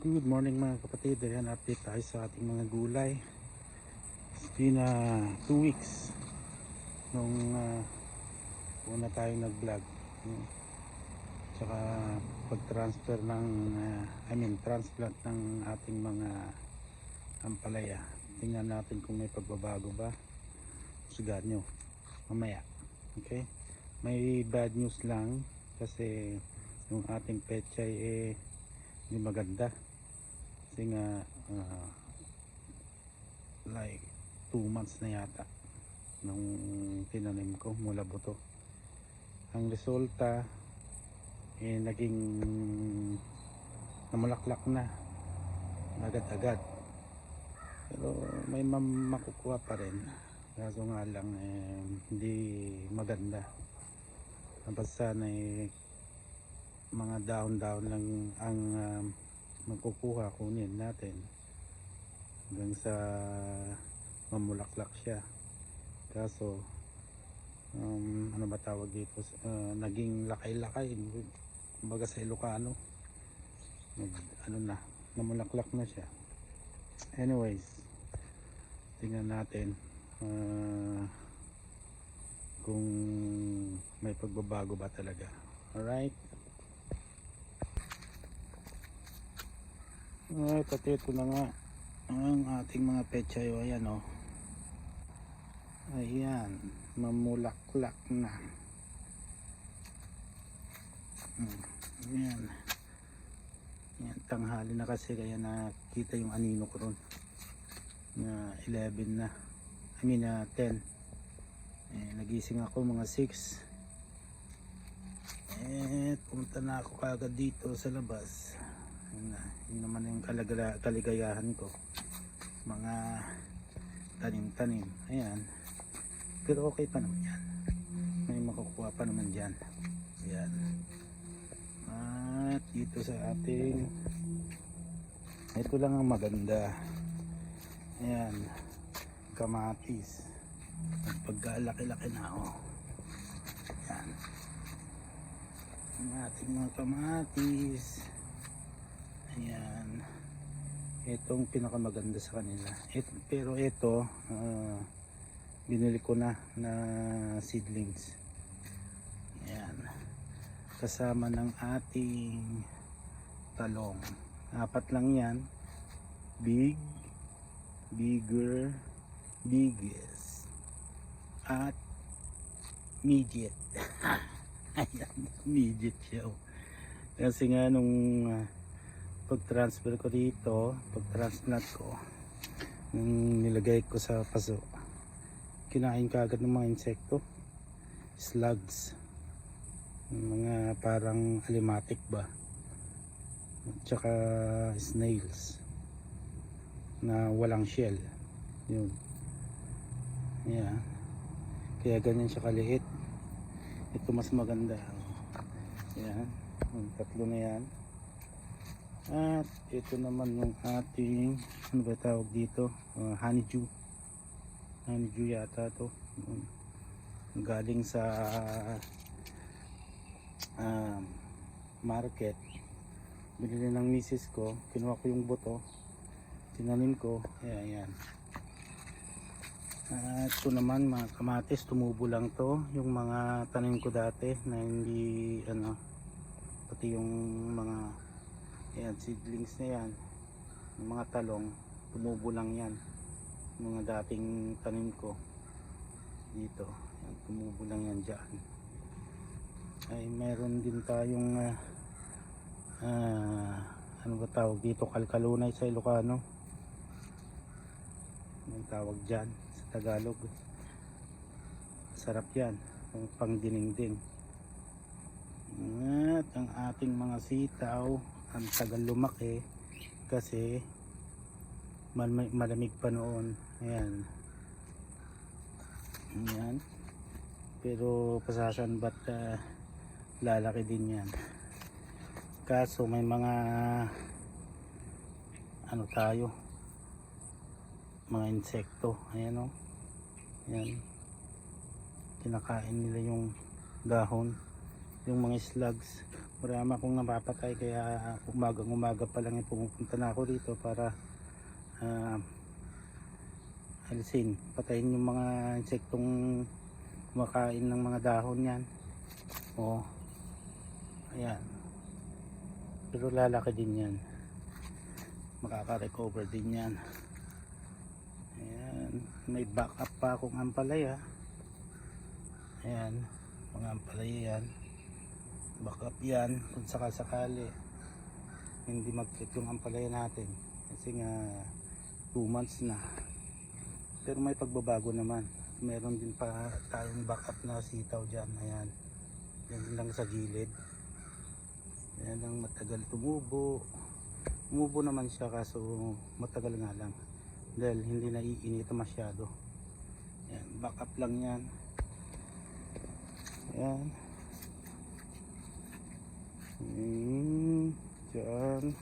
Good morning mga kapatid. Ayan, update tayo sa ating mga gulay. It's been uh, two weeks nung uh, una tayo nag-vlog. Hmm. Tsaka pag-transfer ng, uh, I mean, transplant ng ating mga ampalaya. Tingnan natin kung may pagbabago ba. Sugat nyo. Mamaya. Okay? May bad news lang kasi yung ating pechay eh hindi maganda kasi nga ah, like 2 months na yata nung tinanim ko mula buto. Ang resulta eh naging namulaklak na agad-agad. Pero may makukuha pa rin. Kaso nga lang eh, hindi maganda. Basta na eh, mga down-down lang ang um, magkukuha kunin natin. Hanggang sa mamulaklak siya. Kaso um, ano ba tawag dito? Uh, naging lakay-lakay. Kumbaga sa Ilocano nag, ano na namulaklak na siya. Anyways tingnan natin uh, kung may pagbabago ba talaga. Alright Ay, pati ito na nga ang ating mga petsayo. Ayan o. Oh. Ayan. Mamulaklak na. Hmm. Ayan. Ayan. Tanghali na kasi kaya nakita yung anino ko ron. Na 11 na. I mean uh, 10. Eh, nagising ako mga 6. Eh, pumunta na ako kagad dito sa labas. Yun na, yun naman yung kalagala, kaligayahan ko. Mga tanim-tanim. Ayan. Pero okay pa naman yan. May makukuha pa naman dyan. Ayan. At dito sa ating ito lang ang maganda. Ayan. Kamatis. At pagkalaki-laki na oh. Ayan. Ang ating mga kamatis. Ayan. Itong pinakamaganda sa kanila. Ito, pero ito, ah, binili ko na na seedlings. Ayan. Kasama ng ating talong. Apat lang yan. Big, bigger, biggest, at mediate. Ayan, mediate siya. oh. Kasi nga nung ah, pag-transfer ko dito, pag-transplant ko, nung nilagay ko sa paso, kinain ka agad ng mga insekto, slugs, mga parang alimatic ba, at saka snails, na walang shell, yun. Yeah. Kaya ganyan siya kaliit. Ito mas maganda. Yan. Yung tatlo na yan. At ito naman yung ating ano ba tawag dito? Uh, honeydew. Honeydew yata to. Galing sa um, market. Binili ng misis ko. Kinuha ko yung buto. Tinanim ko. Ayan, ayan. At ito naman mga kamatis. Tumubo lang to. Yung mga tanim ko dati na hindi ano pati yung mga Ayan, seedlings na yan. Yung mga talong, tumubo lang yan. Yung mga dating tanim ko. Dito. Ayan, tumubo yan dyan. Ay, meron din tayong ah, ah, ano ba tawag dito? Kalkalunay sa Ilocano. Ang tawag dyan sa Tagalog. Sarap yan. Yung pang dinengdeng. At ang ating mga sitaw ang tagal lumaki kasi mal- malamig pa noon. Ayan. Ayan. Pero pasasan ba't uh, lalaki din yan? Kaso may mga ano tayo? Mga insekto. Ayan o ayan. Kinakain nila yung dahon yung mga slugs. Marami akong napapatay kaya umagang umaga pa lang pumupunta na ako dito para ah, alisin. Patayin yung mga insektong kumakain ng mga dahon yan. O ayan. Pero lalaki din yan. Makaka-recover din yan. Ayan. May backup pa akong ampalaya. Ayan. Mga ampalaya yan backup yan kung sakasakali. Hindi mag-click yung ampalaya natin. Kasi nga 2 months na. Pero may pagbabago naman. Meron din pa tayong backup na sitaw dyan. Ayan. Yan lang sa gilid. Yan ang matagal tumubo. Tumubo naman siya kaso matagal nga lang. Dahil hindi naiinita masyado. Yan backup lang yan. Yan Hmm, dyan.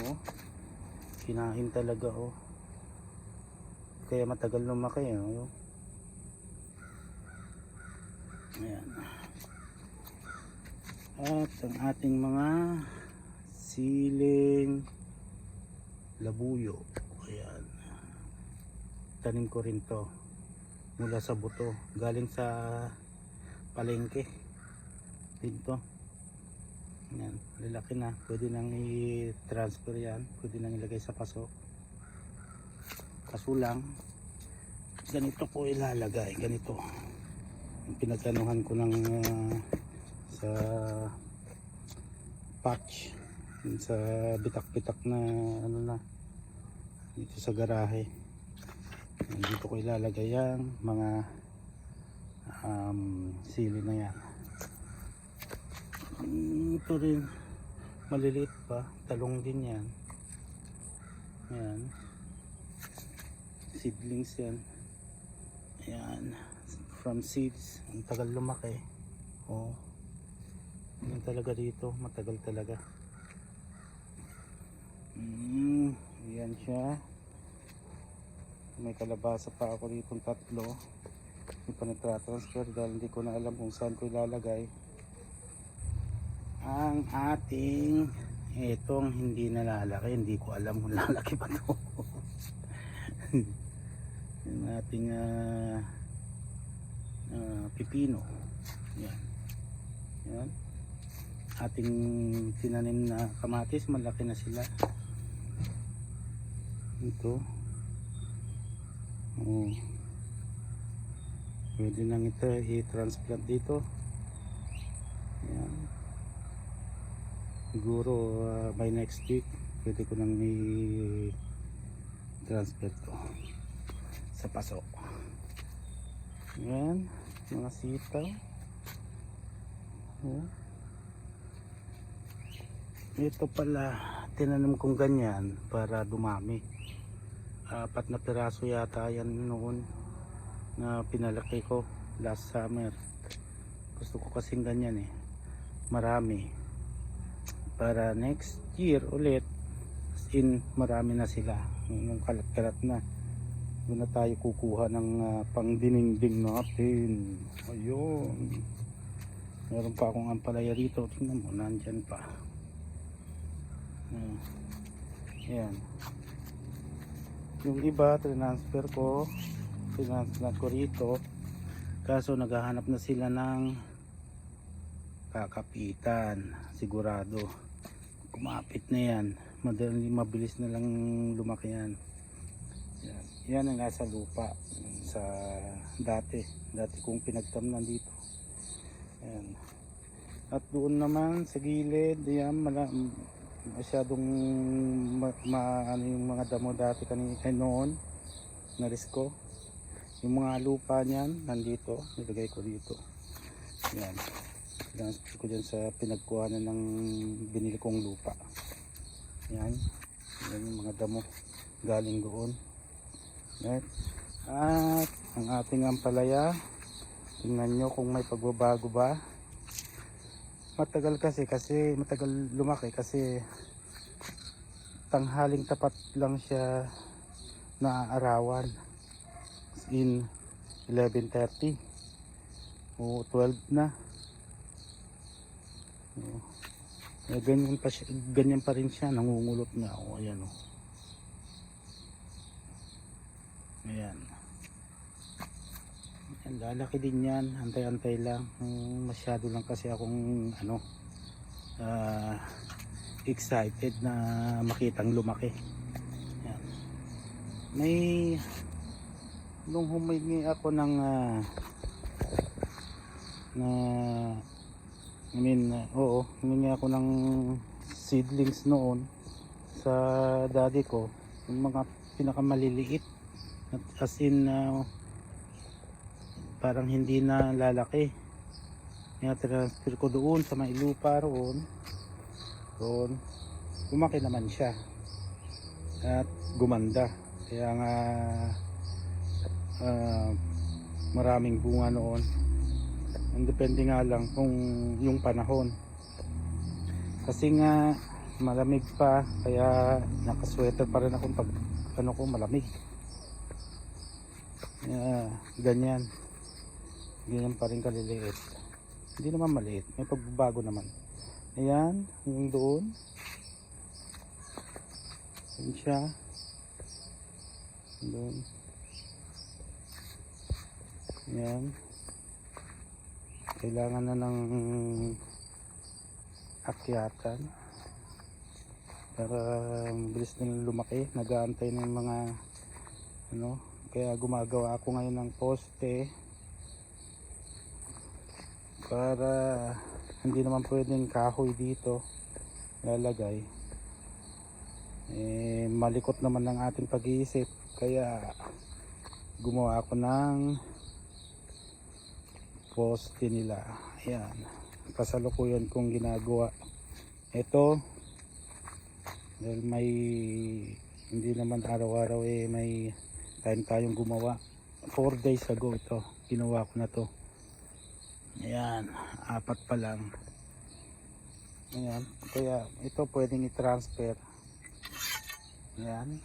Oh, kinain talaga oh. Kaya matagal lumaki oh. Ayan. At ang ating mga siling labuyo. Ayan. Tanim ko rin to mula sa buto. Galing sa palengke dito yan lalaki na. Pwede nang i-transfer yan. Pwede nang ilagay sa paso kaso lang ganito po ilalagay. Ganito. Yung pinagkanuhan ko ng ah, sa patch sa bitak-bitak na ano na dito sa garahe. Dito ko ilalagay yan mga um, sili na yan ito rin. Maliliit pa. Talong din yan. Yan seedlings yan. Yan from seeds. Ang tagal lumaki. Oh. Yan talaga dito. Matagal talaga. Mm, yan siya. May kalabasa pa ako dito. Tatlo. Hindi pa nagtra-transfer dahil hindi ko na alam kung saan ko ilalagay ang ating itong hindi nalalaki hindi ko alam kung lalaki pa to. Yung ating ah, ah, pipino. Yan. Yan. Ating tinanim na kamatis malaki na sila. Ito. Oh. pwede nang ito i-transplant dito. Yan siguro uh, by next week pwede ko nang i-transfer to. Sa paso. Yan mga sitaw. Oh. ito pala tinanim kong ganyan para dumami. Apat na piraso yata yan noon na pinalaki ko last summer. Gusto ko kasing ganyan eh. Marami para next year ulit. In marami na sila. Yung kalat-kalat na. Doon na tayo kukuha ng uh, pangdiningding natin. Ayun. Meron pa akong ampalaya dito. Tingnan mo nandyan pa. Uh, yan yung iba transfer ko. Transfer ko rito. Kaso naghahanap na sila ng kakapitan. Sigurado kumapit na yan. Madali mabilis na lang lumaki yan. Yan, yan ang nasa lupa sa dati. Dati kong pinagtamnan dito. Yan. At doon naman sa gilid yan mala, masyadong ma, ma, ano yung mga damo dati kanina kay noon na risko yung mga lupa niyan nandito nilagay ko dito. Yan transfer ko dyan sa pinagkuhanan ng binili kong lupa. Yan. Yan yung mga damo galing doon. Right? at ang ating ampalaya tingnan nyo kung may pagbabago ba. Matagal kasi kasi matagal lumaki kasi tanghaling tapat lang siya na arawan in 11.30 o 12 na Oh. Eh, ganyan, pa siya, ganyan pa rin siya, nangungulot nga. O, ayan o. Ayan. Ayan, lalaki din yan. Antay-antay lang. Hmm, masyado lang kasi akong ano, ah, excited na makitang lumaki. Ayan. May nung humingi ako ng ah, na I mean, uh, oo, humingi ako ng seedlings noon sa daddy ko, yung mga pinakamaliliit. At as in, uh, parang hindi na lalaki. Kaya transfer ko doon sa may roon. Doon, lumaki naman siya. At gumanda. Kaya nga, ah, maraming bunga noon. Ang depende nga lang kung yung panahon. Kasi nga malamig pa kaya nakasweater pa rin ako pag ano ko malamig. Kaya ganyan. Ganyan pa rin kaliliit. Hindi naman maliit. May pagbabago naman. Ayan, yung doon. Ayan siya. Doon. Ayan kailangan na ng akyatan para bilis na lumaki. Nagaantay ng mga ano kaya gumagawa ako ngayon ng poste para hindi naman pwedeng kahoy dito lalagay. Eh, malikot naman ng ating pag-iisip kaya gumawa ako ng poste nila. Ayan. Kasalukuyan kong ginagawa. Ito dahil may hindi naman araw-araw eh may time tayong gumawa. 4 days ago ito ginawa ko na to. Ayan. Apat pa lang. Ayan. Kaya ito pwedeng i-transfer. Ayan.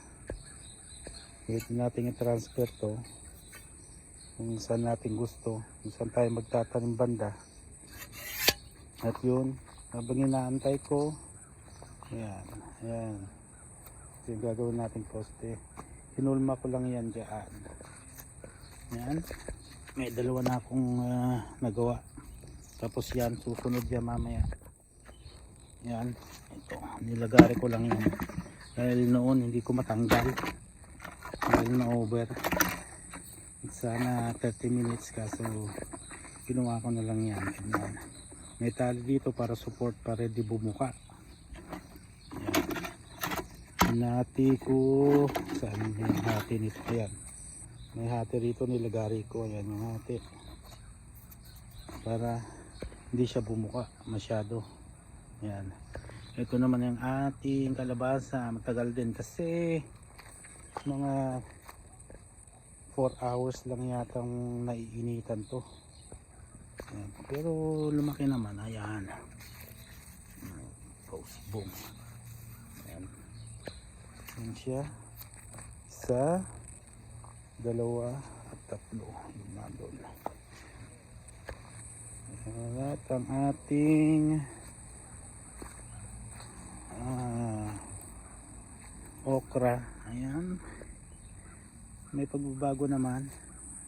Pwede natin i-transfer to kung saan natin gusto kung saan tayo magtatanim banda. At yun habang inaantay ko ayan ayan. Ito yung gagawin natin poste. Hinulma ko lang yan dyan. Yan may dalawa na akong ah, nagawa. Tapos yan susunod yan mamaya. Yan ito nilagari ko lang yan. Dahil noon hindi ko matanggal. Dahil na over sana 30 minutes kaso ginawa ko na lang yan. Ganyan. may tali dito para support para di bumuka. Hinati ko. Saan yung hati nito yan may hati rito nilagari ko. Ayan yung hati. Para hindi siya bumuka masyado. Yan ito naman yung ating kalabasa. Matagal din kasi mga 4 hours lang yatang naiinitan to. Pero lumaki naman ayan. Post boom. Ayan. Yan siya. Sa dalawa at tatlo. Nandun ayan at ang ating ah, okra. Ayan may pagbabago naman.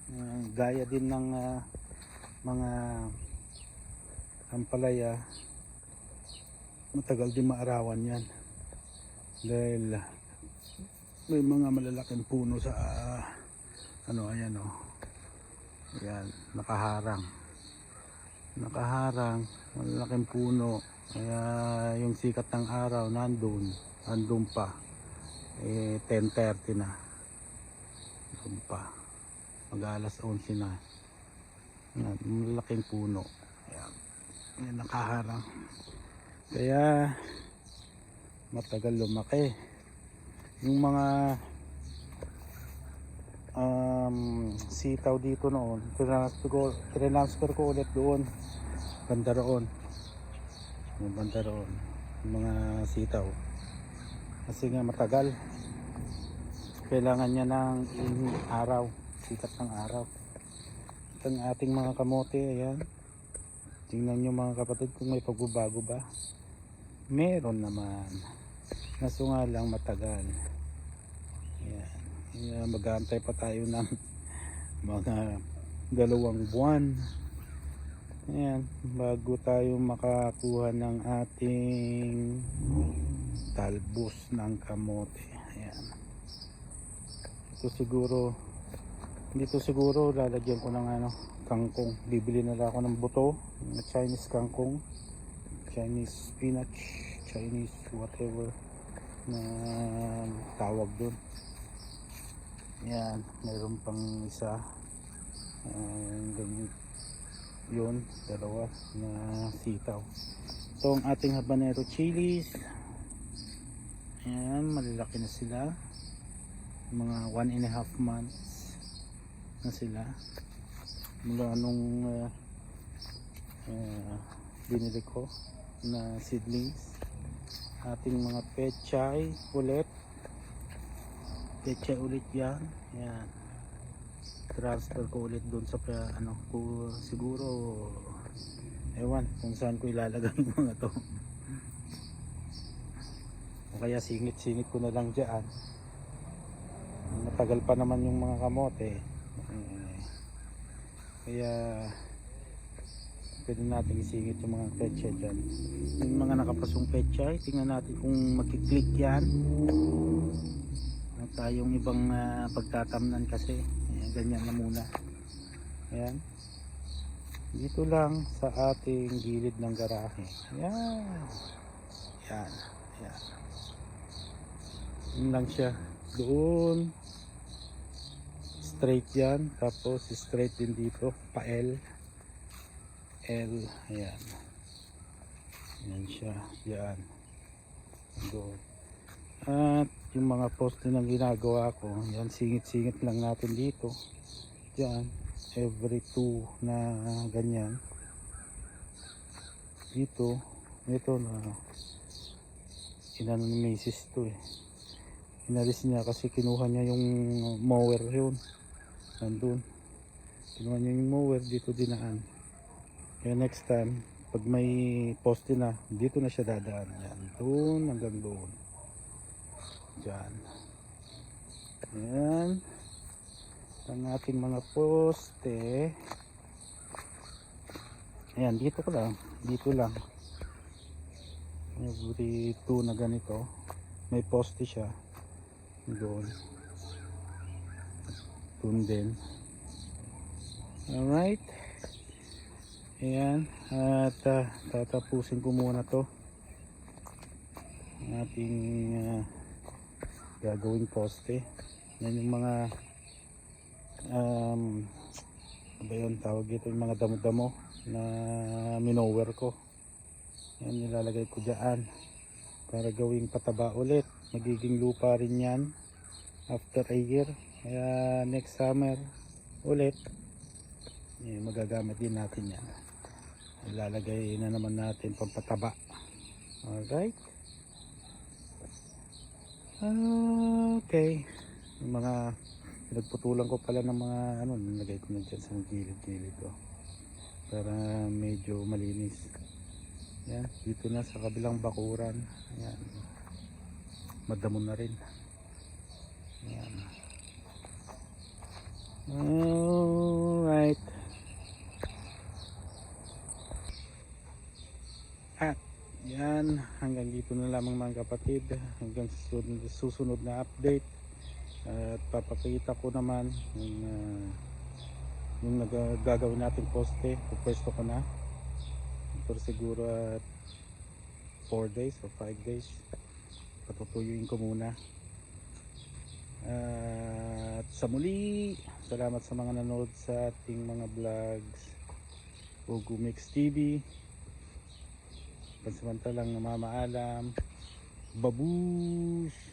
Uh, gaya din ng ah, mga ampalaya matagal din maarawan yan. Dahil may mga malalaking puno sa ah, ano ayan o ayan nakaharang. Nakaharang malalaking puno. Kaya yung sikat ng araw nandun. Nandun pa. Eh 10.30 na doon pa. Mag alas 11 na. Yan, malaking puno. Yan, yan nakaharang. Kaya matagal lumaki. Yung mga um, sitaw dito noon transfer ko, transfer ko ulit doon. Banda roon. Yung banda yung mga sitaw. Kasi nga matagal kailangan niya ng araw. Sikat ng araw. Ito ang ating mga kamote ayan. Tingnan nyo mga kapatid kung may pagbabago ba. Meron naman. Naso nga lang matagal. Yan Yan, mag-aantay pa tayo ng mga dalawang buwan. Ayan, bago tayo makakuha ng ating talbos ng kamote. Ayan. Ito siguro, dito siguro lalagyan ko ng ano, kangkong. Bibili na lang ako ng buto, ng Chinese kangkong, Chinese spinach, Chinese whatever na tawag dun. Ayan, mayroon pang isa. Ganyan yun, dalawa na sitaw. Ito ating habanero chilies. Ayan, malalaki na sila. Mga one and a half months na sila. Mula nung uh, uh, binili ko na seedlings. Ating mga pechay ulit. Pechay ulit yan. Ayan transfer ko ulit doon sa pra- ano ko siguro ewan kung saan ko ilalagay mga to o kaya singit singit ko na lang dyan matagal pa naman yung mga kamote. Eh, kaya pwede natin isingit yung mga petsa dyan. Yung mga nakapasong petsa tingnan natin kung makiklik yan. At tayong ibang ah, pagtatamnan kasi. Ayan, ganyan na muna. Ayan. Dito lang sa ating gilid ng garahe. Ayan. Ayan. Ayan. Yun lang siya. Doon straight yan. Tapos straight din dito. Pa L. L ayan. Ayan siya. Yan. Doon at yung mga poste na ginagawa ko, yan singit-singit lang natin dito. Diyan, every two na ganyan. Dito, ito na. Inano Macy's to eh. Inalis niya kasi kinuha niya yung mower yun. Nandun. Kinuha niya yung mower dito dinaan. Kaya next time, pag may poste na, dito na siya dadaan. Yan, doon hanggang doon. Diyan. Ayan. Ang ating mga poste. Ayan, dito ko lang. Dito lang. Every two na ganito. May poste siya. Doon. Doon din. Alright. Ayan. At ah, tatapusin ko muna to. Ang ating ah, gagawing poste yan yung mga um, ano ba yun tawag ito yung mga damo-damo na minower ko yan nilalagay ko dyan para gawing pataba ulit magiging lupa rin yan after a year kaya next summer ulit eh, magagamit din natin yan ilalagay na naman natin pampataba alright Okay. Yung mga nagputulan ko pala ng mga ano, nilagay ko na dyan sa gilid-gilid ko. Para medyo malinis. Yan, dito na sa kabilang bakuran. Yan. Madamo na rin. Yan. Alright. At yan, hanggang dito na lamang mga kapatid. Hanggang susunod, susunod na update. At papakita ko naman yung, uh, yung gagawin natin poste. Pupwesto ko na. For siguro at 4 days or 5 days. Patutuyuin ko muna. At sa muli, salamat sa mga nanood sa ating mga vlogs. Ugu Mix TV pansamantalang namamaalam. Babush